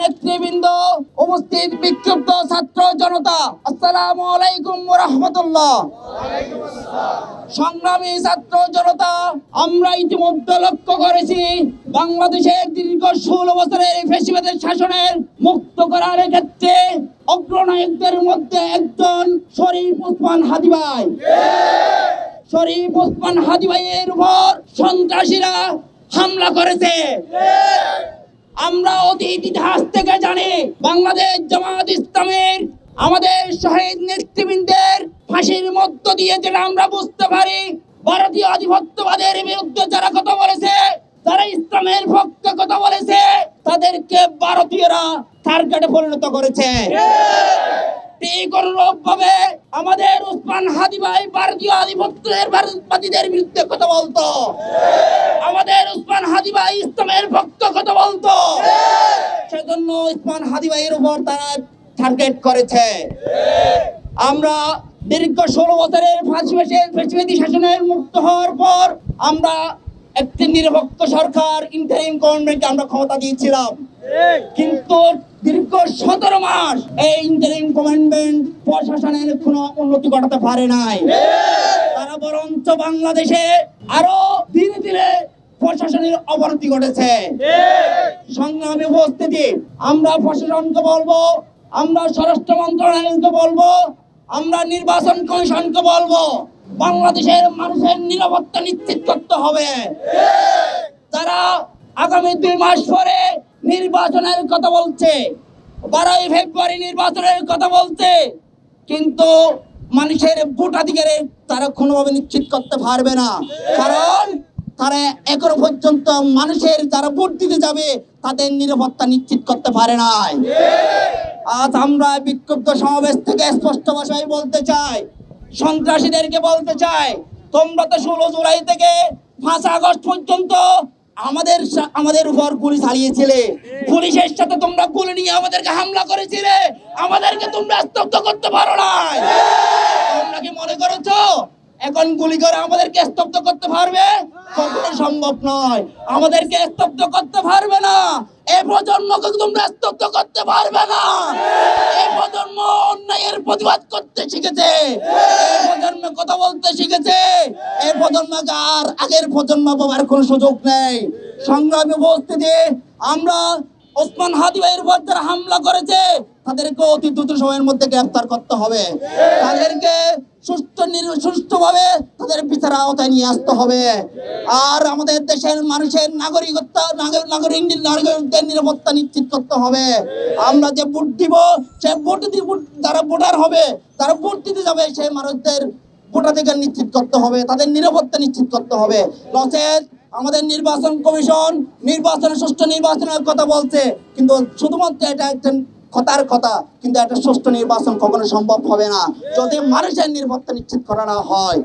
নেতৃবৃন্দ ছাত্র জনতা। আসসালামু সংগ্রামী ছাত্র জনতা, আমরা ইতিমধ্যে লক্ষ্য করেছি বাংলাদেশের দীর্ঘ ষোলো বছরের ফেসিবাদের শাসনের মুক্ত করার ক্ষেত্রে অগ্রনায়কদের মধ্যে একজন শরীফ উসমান হাদি ভাই। শরীফ ওসমান হাদি ভাইয়ের উপর সন্ত্রাসীরা হামলা করেছে। আমরা অতীত ইতিহাস থেকে জানি বাংলাদেশ জামাত ইসলামের আমাদের শহীদ নেতৃবৃন্দের ফাঁসির মধ্য দিয়ে যেটা আমরা বুঝতে পারি, ভারতীয় আধিপত্যবাদের বিরুদ্ধে যারা কথা বলেছে, যারা ইসলামের পক্ষে কথা বলেছে, তাদেরকে ভারতীয়রা টার্গেটে পরিণত করেছে। আমাদের উসমান হাদি ভাই ভারতীয় আধিপত্যের ভারতবাদীদের বিরুদ্ধে কথা বলতো। আমাদের উসমান হাদি ভাই ইসলামের পক্ষে কথা বলতো। সেজন্য উসমান হাদি ভাইয়ের উপর তারা টার্গেট করেছে। আমরা দীর্ঘ ষোলো বছরের ফেসিবাদী শাসনের মুক্ত হওয়ার পর আমরা একটি নিরপেক্ষ সরকার ইন্টারিম গভর্নমেন্টকে আমরা ক্ষমতা দিয়েছিলাম। কিন্তু দীর্ঘ সতেরো মাস এই ইন্টারিম গভর্নমেন্ট প্রশাসনের কোনো উন্নতি ঘটাতে পারে নাই। তারা বরঞ্চ বাংলাদেশে আরও ধীরে ধীরে প্রশাসনের অবনতি ঘটেছে। সংগ্রামী উপস্থিতি, আমরা প্রশাসনকে বলব, আমরা স্বরাষ্ট্র মন্ত্রণালয়কে বলব, আমরা নির্বাচন কমিশনকে বলব, বাংলাদেশের মানুষের নিরাপত্তা নিশ্চিত করতে হবে। তারা আগামী দুই মাস পরে নির্বাচনের কথা বলছে। বারোই ফেব্রুয়ারি নির্বাচনের কথা বলছে। কিন্তু মানুষের ভোটাধিকারে তারা কোনোভাবে নিশ্চিত করতে পারবে না। কারণ তারা এখনও পর্যন্ত মানুষের যারা ভোট দিতে যাবে, তাদের নিরাপত্তা নিশ্চিত করতে পারে নাই। আজ আমরা বিক্ষুব্ধ সমাবেশ থেকে স্পষ্ট ভাষায় বলতে চাই, সন্ত্রাসীদেরকে বলতে চাই, তোমরা তো ষোলো জুলাই থেকে পাঁচ আগস্ট পর্যন্ত আমাদের আমাদের উপর গুলি চালিয়েছিলে। পুলিশের সাথে তোমরা গুলি নিয়ে আমাদেরকে হামলা করেছিলে। আমাদেরকে তোমরা স্তব্ধ করতে পারো নাই। তোমরা কি মনে করেছ? এখন গুলি করে আমাদেরকে স্তব্ধ করতে পারবে? কখনো সম্ভব নয়। আমাদেরকে স্তব্ধ করতে পারবে না। এ প্রজন্মকে তোমরা স্তব্ধ করতে পারবে না। এ প্রজন্ম অন্যায়ের প্রতিবাদ করতে শিখেছে। এই প্রজন্ম কথা বলতে শিখেছে। এই প্রজন্মকে আর আগের প্রজন্ম পাবার কোনো সুযোগ নেই। সংগ্রামী উপস্থিতি, আমরা ওসমান হাদি ভাইয়ের উপর যারা হামলা করেছে, তাদেরকে অতি দ্রুত সময়ের মধ্যে গ্রেফতার করতে হবে। তাদেরকে সুস্থ সুষ্ঠুভাবে তাদের বিচার আওতায় নিয়ে আসতে হবে। আর আমাদের দেশের মানুষের নাগরিকত্ব নাগরিক নাগরিক নাগরিকদের নিরাপত্তা নিশ্চিত করতে হবে। আমরা যে ভোট দিব, সে ভোট দিয়ে যারা ভোটার হবে তারা ভোট দিতে যাবে সেই মানুষদের ভোটাধিকার নিশ্চিত করতে হবে, তাদের নিরাপত্তা নিশ্চিত করতে হবে। নচেত আমাদের নির্বাচন কমিশন নির্বাচনের সুষ্ঠু নির্বাচনের কথা বলছে, কিন্তু শুধুমাত্র এটা একটা কথার কথা, কিন্তু একটা সুষ্ঠু নির্বাচন কখনো সম্ভব হবে না। যদি মানুষের নিরাপত্তা নিশ্চিত করা না হয়।